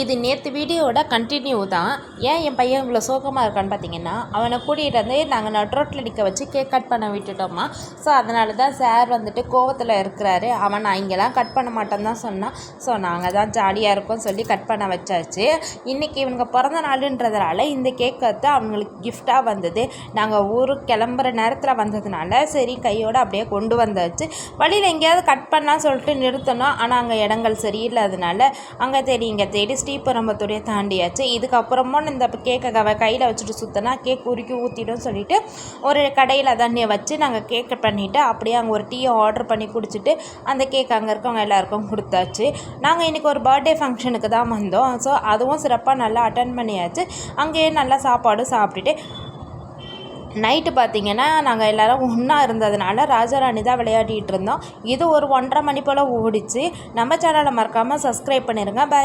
இது நேற்று வீடியோவோட கண்டினியூ தான். ஏன் என் பையன் இவ்வளோ சோகமாக இருக்கான்னு பார்த்தீங்கன்னா அவனை கூட்டிகிட்டு வந்து நாங்கள் நட்ரோட்டில் நிற்க வச்சு கேக் கட் பண்ண விட்டுட்டோமா. ஸோ அதனால தான் சார் வந்துட்டு கோவத்தில் இருக்கிறாரு. அவன் நான் இங்கெல்லாம் கட் பண்ண மாட்டேன்னு தான் சொன்னான். ஸோ நாங்கள் தான் ஜாலியாக இருக்கோம் சொல்லி கட் பண்ண வச்சாச்சு. இன்றைக்கி இவங்க பிறந்த நாளுன்றதுனால இந்த கேக் வந்து அவங்களுக்கு கிஃப்டாக வந்தது. நாங்கள் ஊருக்கு கிளம்புற நேரத்தில் வந்ததுனால சரி கையோடு அப்படியே கொண்டு வந்தாச்சு. வழியில் எங்கேயாவது கட் பண்ணான்னு சொல்லிட்டு நிறுத்தணும் ஆனால் அங்கே இடங்கள் சரியில்லாதனால அங்கே தேடி இங்கே தேடி ஸ்ரீபெரும்பத்தூரையே தாண்டியாச்சு. இதுக்கப்புறமும் இந்த கேக்கை கவ கையில் வச்சுட்டு சுற்றினா கேக் உருக்கி ஊற்றிடும் சொல்லிட்டு ஒரு கடையில் தண்ணியை வச்சு நாங்கள் கேக் பண்ணிவிட்டு அப்படியே அங்கே ஒரு டீயை ஆர்டர் பண்ணி குடிச்சிட்டு அந்த கேக் அங்கே இருக்கவங்க எல்லாருக்கும் கொடுத்தாச்சு. நாங்கள் இன்றைக்கி ஒரு பர்த்டே ஃபங்க்ஷனுக்கு தான் வந்தோம். ஸோ அதுவும் சிறப்பாக நல்லா அட்டன் பண்ணியாச்சு. அங்கேயே நல்லா சாப்பாடும் சாப்பிட்டுட்டு நைட்டு பார்த்தீங்கன்னா நாங்கள் எல்லோரும் ஒன்றா இருந்ததுனால ராஜாராணி தான் விளையாடிட்டு இருந்தோம். இது ஒரு ஒன்றரை மணி போல் ஓடிச்சு. நம்ம சேனலை மறக்காமல் சப்ஸ்கிரைப் பண்ணிடுங்க பாய்